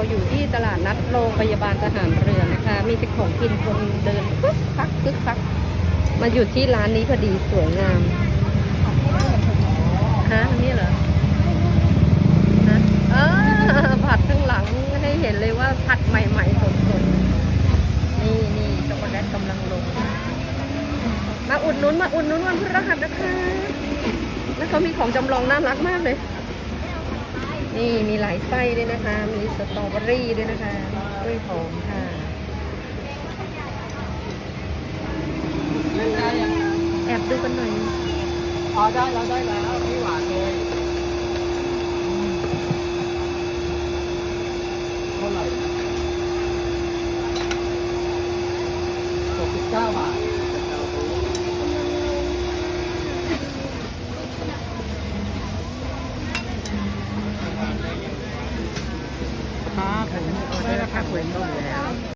เราอยู่ที่ตลาดนัดโรงพยาบาลทหารเรือนะคะ มีแต่ของกินคนเดินคึกคักคึกคัก มาอยู่ที่ร้านนี้พอดีสวยงามฮะนี่เหรอฮะเออผัดข้างหลังให้เห็นเลยว่าผัดใหม่ ๆ สดๆ นี่นี่ช็อกโกแลตกำลังลง มาอุดหนุนมาอุดหนุนวันพฤหัสนะคะ แล้วเขามีของจำลองน่ารักมากเลย นี่มีหลายไส้ด้วยนะคะ มีสตรอเบอรี่ด้วยนะคะกล้วยหอมค่ะแอบดูกันหน่อยอ๋อได้แล้วได้แล้วไม่หวานเลยเท่าไหร่หกสิบเก้าบาท ครับผมออเดอร์ถ้าเว้นก็อยู่แล้ว